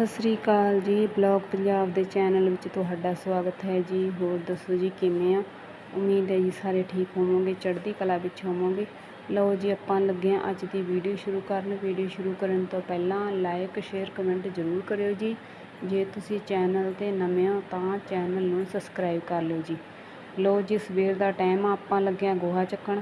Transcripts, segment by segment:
ਸਤਿ ਸ੍ਰੀ ਅਕਾਲ ਜੀ, ਬਲੌਗ ਪੰਜਾਬ ਦੇ ਚੈਨਲ ਵਿੱਚ ਤੁਹਾਡਾ ਸਵਾਗਤ ਹੈ ਜੀ। ਹੋਰ ਦੱਸੋ ਜੀ, ਕਿਵੇਂ ਆ? ਉਮੀਦ ਹੈ ਜੀ ਸਾਰੇ ਠੀਕ ਹੋਵੋਗੇ, ਚੜ੍ਹਦੀ ਕਲਾ ਵਿੱਚ ਹੋਵੋਗੇ। ਲਓ ਜੀ, ਆਪਾਂ ਲੱਗੇ ਹਾਂ ਅੱਜ ਦੀ ਵੀਡੀਓ ਸ਼ੁਰੂ ਕਰਨ। ਵੀਡੀਓ ਸ਼ੁਰੂ ਕਰਨ ਤੋਂ ਪਹਿਲਾਂ ਲਾਈਕ ਸ਼ੇਅਰ ਕਮੈਂਟ ਜ਼ਰੂਰ ਕਰਿਓ ਜੀ। ਜੇ ਤੁਸੀਂ ਚੈਨਲ ਤੇ ਨਵੇਂ ਹੋ ਤਾਂ ਚੈਨਲ ਨੂੰ ਸਬਸਕ੍ਰਾਈਬ ਕਰ ਲਿਓ ਜੀ। ਲਓ ਜੀ, ਸਵੇਰ ਦਾ ਟਾਈਮ ਆ, ਆਪਾਂ ਲੱਗੇ ਹਾਂ ਗੋਹਾ ਚੱਕਣ।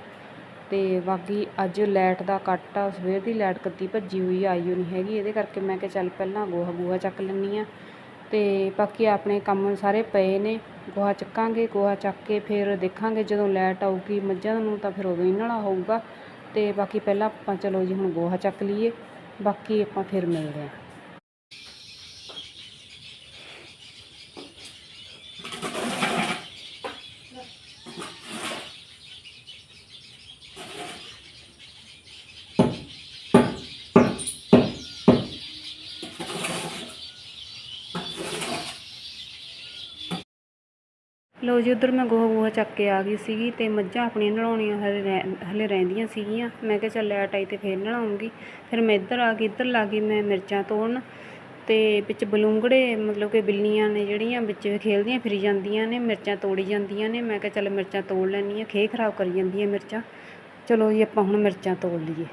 ਅਤੇ ਬਾਕੀ ਅੱਜ ਲਾਈਟ ਦਾ ਕੱਟ ਆ, ਸਵੇਰ ਦੀ ਲਾਈਟ ਕੱਤੀ ਭੱਜੀ ਹੋਈ ਆਈ ਓ ਨਹੀਂ ਹੈਗੀ। ਇਹਦੇ ਕਰਕੇ ਮੈਂ ਕਿਹਾ ਚੱਲ ਪਹਿਲਾਂ ਗੋਹਾ ਗੋਹਾ ਚੱਕ ਲੈਂਦੀ ਹਾਂ। ਅਤੇ ਬਾਕੀ ਆਪਣੇ ਕੰਮ ਸਾਰੇ ਪਏ ਨੇ। ਗੋਹਾ ਚੱਕਾਂਗੇ, ਗੋਹਾ ਚੱਕ ਕੇ ਫਿਰ ਦੇਖਾਂਗੇ ਜਦੋਂ ਲਾਈਟ ਆਊਗੀ ਮੱਝਾਂ ਨੂੰ ਤਾਂ ਫਿਰ ਉਦੋਂ ਹੀ ਨਲਾ ਹੋਊਗਾ। ਅਤੇ ਬਾਕੀ ਪਹਿਲਾਂ ਆਪਾਂ ਚਲੋ ਜੀ ਹੁਣ ਗੋਹਾ ਚੱਕ ਲਈਏ। ਬਾਕੀ ਆਪਾਂ ਫਿਰ ਮਿਲਦੇ ਹਾਂ। ਲਓ ਜੀ, ਉੱਧਰ ਮੈਂ ਗੋਹਾ ਗੋਹਾ ਚੱਕ ਕੇ ਆ ਗਈ ਸੀਗੀ ਤੇ ਮੱਝਾਂ ਆਪਣੀਆਂ ਨਲਾਉਣੀਆਂ ਹਲੇ ਰਹਿ, ਹਲੇ ਰਹਿੰਦੀਆਂ ਸੀਗੀਆਂ। ਮੈਂ ਕਿਹਾ ਚੱਲ ਲਾਈਟ ਆਈ ਤੇ ਫੇਰ ਨਲਾਉਂਗੀ ਫਿਰ ਮੈਂ ਇੱਧਰ ਆ ਗਈ, ਇੱਧਰ ਲਾ ਗਈ ਮੈਂ ਮਿਰਚਾਂ ਤੋੜਨ ਤੇ ਵਿੱਚ ਬਲੂੰਗੜੇ, ਮਤਲਬ ਕਿ ਬਿੱਲੀਆਂ ਨੇ ਜਿਹੜੀਆਂ ਵਿੱਚ ਖੇਲਦੀਆਂ ਫਿਰੀ ਜਾਂਦੀਆਂ ਨੇ, ਮਿਰਚਾਂ ਤੋੜੀ ਜਾਂਦੀਆਂ ਨੇ। ਮੈਂ ਕਿਹਾ ਚੱਲ ਮਿਰਚਾਂ ਤੋੜ ਲੈਂਦੀ ਹਾਂ ਖੇ ਖਰਾਬ ਕਰੀ ਜਾਂਦੀਆਂ ਮਿਰਚਾਂ। ਚਲੋ ਜੀ, ਆਪਾਂ ਹੁਣ ਮਿਰਚਾਂ ਤੋੜ ਲਈਏ।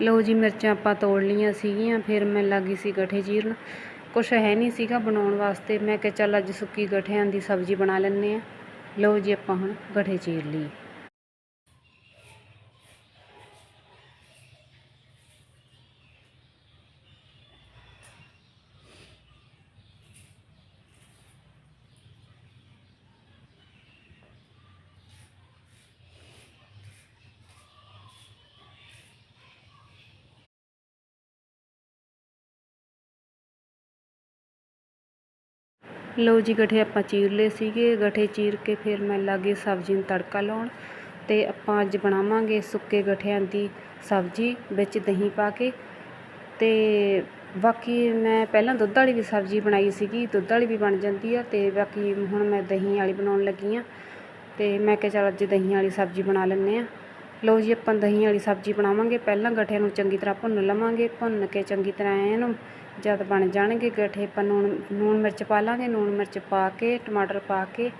ਲਓ ਜੀ ਮਿਰਚਾਂ ਆਪਾਂ ਤੋੜ ਲਈਆਂ ਸੀਗੀਆਂ, ਫਿਰ ਮੈਂ ਲੱਗੀ ਸੀ ਗਠੇ ਚੀਰਨ। ਕੁਛ ਹੈ ਨਹੀਂ ਸੀਗਾ ਬਣਾਉਣ ਵਾਸਤੇ, ਮੈਂ ਕਿਹਾ ਚੱਲ ਅੱਜ ਸੁੱਕੀ ਗਠਿਆਂ ਦੀ ਸਬਜ਼ੀ ਬਣਾ ਲੈਂਦੇ ਆ ਲਓ ਜੀ ਆਪਾਂ ਹੁਣ ਗਠੇ ਚੀਰ ਲਈਏ। ਲਓ ਜੀ, ਗਠੇ ਆਪਾਂ ਚੀਰ ਲਏ ਸੀਗੇ। ਗਠੇ ਚੀਰ ਕੇ ਫਿਰ ਮੈਂ ਲਾਗੇ ਸਬਜ਼ੀ ਨੂੰ ਤੜਕਾ ਲਾਉਣ ਤੇ ਆਪਾਂ ਅੱਜ ਬਣਾਵਾਂਗੇ ਸੁੱਕੇ ਗਠਿਆਂ ਦੀ ਸਬਜ਼ੀ ਵਿੱਚ ਦਹੀਂ ਪਾ ਕੇ। ਤੇ ਬਾਕੀ ਮੈਂ ਪਹਿਲਾਂ ਦੁੱਧ ਵਾਲੀ ਵੀ ਸਬਜ਼ੀ ਬਣਾਈ ਸੀਗੀ, ਦੁੱਧ ਵਾਲੀ ਵੀ ਬਣ ਜਾਂਦੀ ਆ ਤੇ ਬਾਕੀ ਹੁਣ ਮੈਂ ਦਹੀਂ ਵਾਲੀ ਬਣਾਉਣ ਲੱਗੀ ਆ। ਤੇ ਮੈਂ ਕਿਹਾ ਚੱਲ ਅੱਜ ਦਹੀਂ ਵਾਲੀ ਸਬਜ਼ੀ ਬਣਾ ਲੈਂਦੇ ਆ। ਲਓ ਜੀ, ਆਪਾਂ ਦਹੀਂ ਵਾਲੀ ਸਬਜ਼ੀ ਬਣਾਵਾਂਗੇ। ਪਹਿਲਾਂ ਗਠਿਆਂ ਨੂੰ ਚੰਗੀ ਤਰ੍ਹਾਂ ਭੁੰਨ ਲਵਾਂਗੇ। ਭੁੰਨ ਕੇ ਚੰਗੀ ਤਰ੍ਹਾਂ ਇਹਨੂੰ ਜਦ ਬਣ ਜਾਣਗੇ ਗਠੇ, ਆਪਾਂ ਲੂਣ ਲੂਣ ਮਿਰਚ ਪਾ ਲਾਂਗੇ। ਲੂਣ ਮਿਰਚ ਪਾ ਕੇ, ਟਮਾਟਰ ਪਾ ਕੇ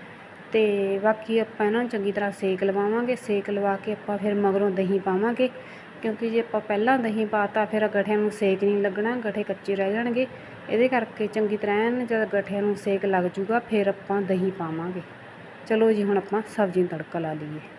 ਤੇ ਬਾਕੀ ਆਪਾਂ ਇਹਨਾਂ ਨੂੰ ਚੰਗੀ ਤਰ੍ਹਾਂ ਸੇਕ ਲਵਾਵਾਂਗੇ। ਸੇਕ ਲਵਾ ਕੇ ਆਪਾਂ ਫਿਰ ਮਗਰੋਂ ਦਹੀਂ ਪਾਵਾਂਗੇ। ਕਿਉਂਕਿ ਜੇ ਆਪਾਂ ਪਹਿਲਾਂ ਦਹੀਂ ਪਾਤਾ ਫਿਰ ਗਠਿਆਂ ਨੂੰ ਸੇਕ ਨਹੀਂ ਲੱਗਣਾ। ਗਠੇ ਕੱਚੇ ਰਹਿ ਜਾਣਗੇ। ਇਹਦੇ ਕਰਕੇ ਚੰਗੀ ਤਰ੍ਹਾਂ ਐਨ ਜਦ ਗਠਿਆਂ ਨੂੰ ਸੇਕ ਲੱਗ ਜੂਗਾ, ਫਿਰ ਆਪਾਂ ਦਹੀਂ ਪਾਵਾਂਗੇ। ਚਲੋ ਜੀ, ਹੁਣ ਆਪਾਂ ਸਬਜ਼ੀ ਨੂੰ ਤੜਕਾ ਲਾ ਲਈਏ।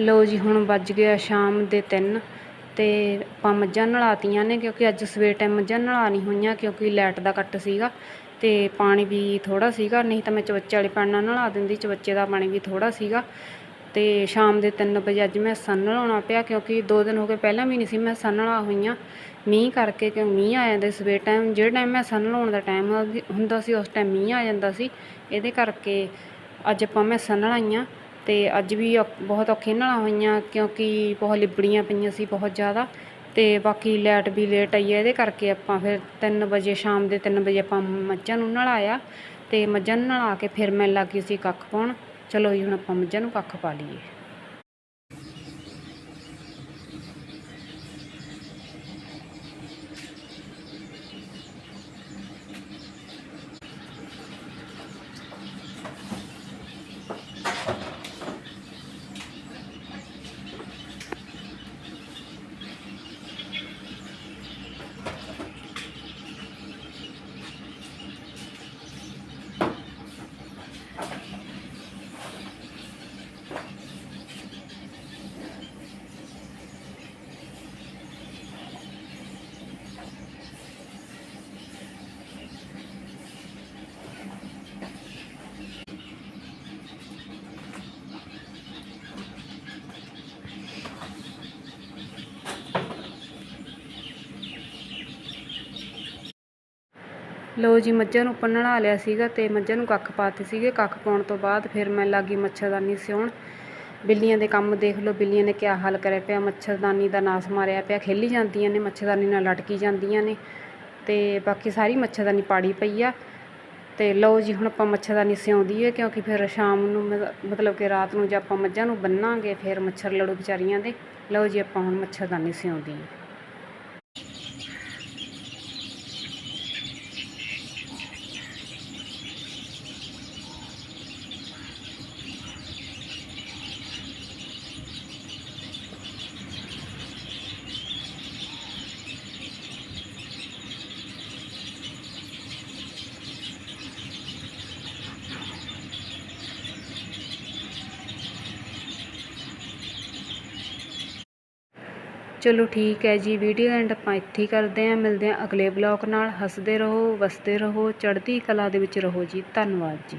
ਲਓ ਜੀ, ਹੁਣ ਵੱਜ ਗਿਆ ਸ਼ਾਮ ਦੇ 3 ਤੇ ਆਪਾਂ ਮੱਝਾਂ ਨਲਾਤੀਆਂ ਨੇ ਕਿਉਂਕਿ ਅੱਜ ਸਵੇਰ ਟਾਈਮ ਮੱਝਾਂ ਨਲਾ ਨਹੀਂ ਹੋਈਆਂ ਕਿਉਂਕਿ ਲਾਈਟ ਦਾ ਕੱਟ ਸੀਗਾ ਤੇ ਪਾਣੀ ਵੀ ਥੋੜਾ ਸੀਗਾ, ਨਹੀਂ ਤਾਂ ਮੈਂ ਚਵੱਚੇ ਵਾਲੇ ਪਾਣੀ ਨਾਲ ਨਲਾ ਦਿੰਦੀ, ਚਵੱਚੇ ਦਾ ਪਾਣੀ ਵੀ ਥੋੜਾ ਸੀਗਾ ਤੇ ਸ਼ਾਮ ਦੇ 3 ਵਜੇ ਅੱਜ ਮੈਂ ਸੰਨ ਲਾਉਣਾ ਪਿਆ ਕਿਉਂਕਿ ਦੋ ਦਿਨ ਹੋ ਗਏ ਪਹਿਲਾਂ ਵੀ ਨਹੀਂ ਸੀ ਮੈਂ ਸੰਨ ਨਲਾ ਹੋਈਆਂ। ਮੀਂਹ ਕਰਕੇ ਕਿਉਂ ਮੀਂਹ ਆ ਜਾਂਦਾ ਸਵੇਰ ਟਾਈਮ ਜਿਹੜੇ ਟਾਈਮ ਮੈਂ ਨਲਾਉਣ ਦਾ ਟਾਈਮ ਹੁੰਦਾ ਸੀ ਉਸ ਟਾਈਮ ਮੀਂਹ ਆ ਜਾਂਦਾ ਸੀ। ਇਹਦੇ ਕਰਕੇ ਅੱਜ ਆਪਾਂ ਮੈਂ ਨਲਾਈਆਂ। ਅਤੇ ਅੱਜ ਵੀ ਔ- ਬਹੁਤ ਔਖੇ ਨਾਲ ਹੋਈਆਂ ਕਿਉਂਕਿ ਬਹੁਤ ਲਿਬੜੀਆਂ ਪਈਆਂ ਸੀ ਬਹੁਤ ਜ਼ਿਆਦਾ ਅਤੇ ਬਾਕੀ ਲਾਈਟ ਵੀ ਲੇਟ ਆਈ ਹੈ ਇਹਦੇ ਕਰਕੇ ਆਪਾਂ ਫਿਰ ਤਿੰਨ ਵਜੇ ਸ਼ਾਮ ਦੇ ਤਿੰਨ ਵਜੇ ਆਪਾਂ ਮੱਝਾਂ ਨੂੰ ਨਲਾਇਆ ਅਤੇ ਮੱਝਾਂ ਨੂੰ ਨਲਾ ਕੇ ਫਿਰ ਮੈਂ ਲੱਗੀ ਸੀ ਕੱਖ ਪਾਉਣ। ਚਲੋ ਜੀ, ਹੁਣ ਆਪਾਂ ਮੱਝਾਂ ਨੂੰ ਕੱਖ ਪਾ ਲਈਏ। ਲਓ ਜੀ, ਮੱਝਾਂ ਨੂੰ ਉੱਪਰ ਨਲਾ ਲਿਆ ਸੀਗਾ ਤੇ ਮੱਝਾਂ ਨੂੰ ਕੱਖ ਪਾਤੇ ਸੀਗੇ। ਕੱਖ ਪਾਉਣ ਤੋਂ ਬਾਅਦ ਫਿਰ ਮੈਂ ਲੱਗੀ ਮੱਛਰਦਾਨੀ ਸਿਉਣ। ਬਿੱਲੀਆਂ ਦੇ ਕੰਮ ਦੇਖ ਲਓ, ਬਿੱਲੀਆਂ ਨੇ ਕਿਆ ਹਾਲ ਕਰਿਆ ਪਿਆ। ਮੱਛਰਦਾਨੀ ਦਾ ਨਾਸ ਮਾਰਿਆ ਪਿਆ। ਖੇਲੀ ਜਾਂਦੀਆਂ ਨੇ, ਮੱਛਰਦਾਨੀ ਨਾਲ ਲਟਕੀ ਜਾਂਦੀਆਂ ਨੇ ਤੇ ਬਾਕੀ ਸਾਰੀ ਮੱਛਰਦਾਨੀ ਪਾੜੀ ਪਈ ਆ। ਤੇ ਲਓ ਜੀ, ਹੁਣ ਆਪਾਂ ਮੱਛਰਦਾਨੀ ਸਿਉਂਦੀ ਹੈ ਕਿਉਂਕਿ ਫਿਰ ਸ਼ਾਮ ਨੂੰ ਮਤ- ਮਤਲਬ ਕਿ ਰਾਤ ਨੂੰ ਜੇ ਆਪਾਂ ਮੱਝਾਂ ਨੂੰ ਬੰਨਾਂਗੇ, ਫਿਰ ਮੱਛਰ ਲੜੂ ਵਿਚਾਰੀਆਂ ਦੇ। ਲਓ ਜੀ, ਆਪਾਂ ਹੁਣ ਮੱਛਰਦਾਨੀ ਸਿਉਂਦੀ ਹੈ ਚਲੋ ਠੀਕ ਹੈ ਜੀ ਵੀਡੀਓ ਐਂਡ ਆਪਾਂ ਇੱਥੇ ਕਰਦੇ ਹਾਂ। ਮਿਲਦੇ ਹਾਂ ਅਗਲੇ ਬਲੌਗ ਨਾਲ। ਹੱਸਦੇ ਰਹੋ, ਵਸਦੇ ਰਹੋ, ਚੜ੍ਹਦੀ ਕਲਾ ਦੇ ਵਿੱਚ ਰਹੋ ਜੀ। ਧੰਨਵਾਦ ਜੀ।